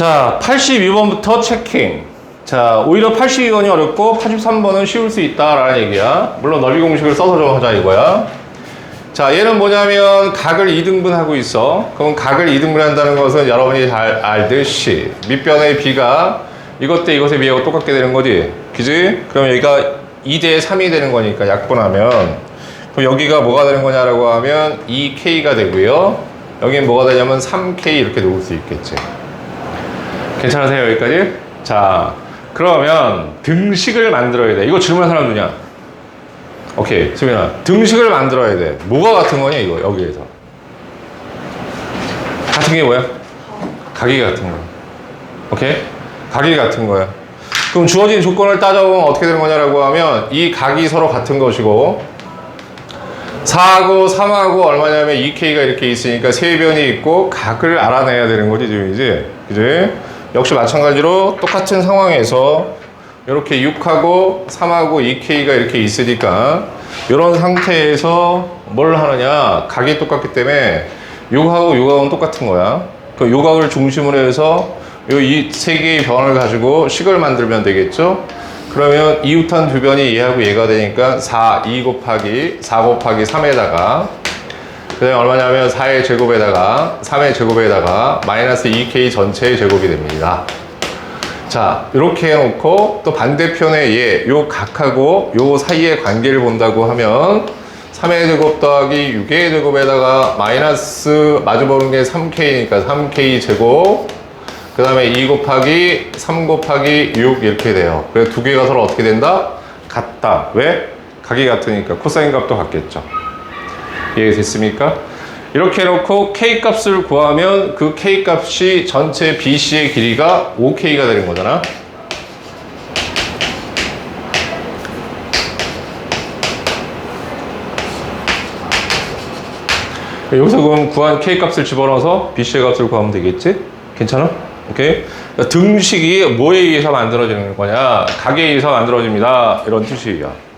자, 82번부터 체킹. 자, 오히려 82번이 어렵고 83번은 쉬울 수 있다라는 얘기야. 물론 너비 공식을 써서 좀 하자 이거야. 자, 얘는 뭐냐면 각을 2등분하고 있어. 그럼 각을 2등분한다는 것은 여러분이 잘 알듯이 밑변의 b가 이것 대 이것에 비하고 똑같게 되는 거지. 그지? 그럼 여기가 2대 3이 되는 거니까 약분하면 그럼 여기가 뭐가 되는 거냐라고 하면 2k가 되고요. 여기는 뭐가 되냐면 3k 이렇게 놓을 수 있겠지. 괜찮으세요 여기까지? 자 그러면 등식을 만들어야 돼 이거 질문한 사람 누냐? 오케이 수민아 등식을 만들어야 돼 뭐가 같은 거냐 이거 여기에서 같은 게 뭐야? 각이 같은 거야 오케이? 각이 같은 거야 그럼 주어진 조건을 따져보면 어떻게 되는 거냐라고 하면 이 각이 서로 같은 것이고 4하고 3하고 얼마냐면 2K가 이렇게 있으니까 세 변이 있고 각을 알아내야 되는 거지 지금 이제 그지? 역시 마찬가지로 똑같은 상황에서 이렇게 6하고 3하고 2K가 이렇게 있으니까 이런 상태에서 뭘 하느냐? 각이 똑같기 때문에 6하고 6하고는 똑같은 거야. 그 요각을 중심으로 해서 이 세 개의 변을 가지고 식을 만들면 되겠죠? 그러면 이웃한 두 변이 얘하고 얘가 되니까 4, 2 곱하기 4 곱하기 3에다가 그 다음에 얼마냐면 4의 제곱에다가 3의 제곱에다가 마이너스 2k 전체의 제곱이 됩니다. 자, 이렇게 해놓고 또 반대편에 얘, 요 각하고 요 사이의 관계를 본다고 하면 3의 제곱 더하기 6의 제곱에다가 마이너스 마주보는 게 3k니까 3k 제곱 그 다음에 2 곱하기 3 곱하기 6 이렇게 돼요. 그래서 두 개가 서로 어떻게 된다? 같다. 왜? 각이 같으니까 코사인 값도 같겠죠. 이해됐습니까? 이렇게 해놓고 K 값을 구하면 그 K 값이 전체 BC의 길이가 5K가 되는 거잖아. 여기서 그럼 구한 K 값을 집어넣어서 BC의 값을 구하면 되겠지? 괜찮아? 오케이? 등식이 뭐에 의해서 만들어지는 거냐? 각에 의해서 만들어집니다. 이런 뜻이야.